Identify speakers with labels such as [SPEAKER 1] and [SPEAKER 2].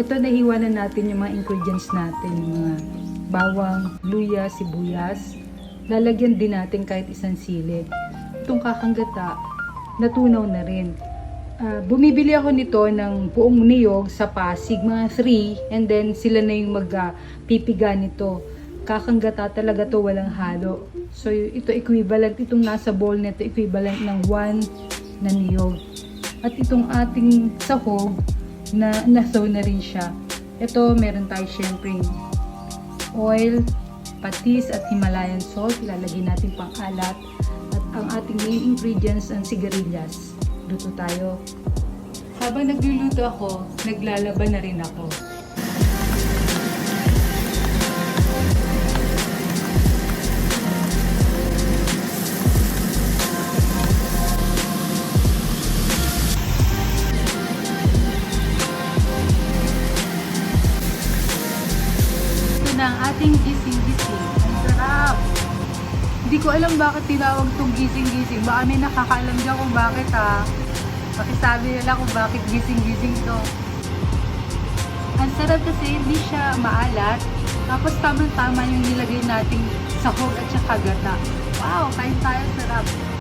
[SPEAKER 1] Ito nahiwa na natin yung mga ingredients natin, yung mga bawang, luya, sibuyas. Lalagyan din natin kahit isang sili. Itong kakanggata, natunaw na rin. Ah, bumibili ako nito ng buong niyog sa Pasig, mga 3, and then sila na yung magpipiga nito. Kakanggata talaga to walang halo. So ito equivalent, itong nasa bowl nito equivalent ng 1 na niyog. At itong ating sahog, na nasaw na rin siya. Ito, meron tayo syempre oil, patis at Himalayan salt. Lalagyan natin pang alat. At ang ating main ingredients ang sigarilyas. Luto tayo. Habang nagluluto ako, naglalaban na rin ako. Ang ating gising-gising. Ang sarap! Hindi ko alam bakit tinawag itong gising-gising. Baka may nakakaalam dyan kung bakit ha. Pakisabi nila kung bakit gising-gising to. Ang sarap kasi hindi siya maalat. Tapos tamang-tama yung nilagay nating sahog at saka gata. Wow, kain tayo sarap.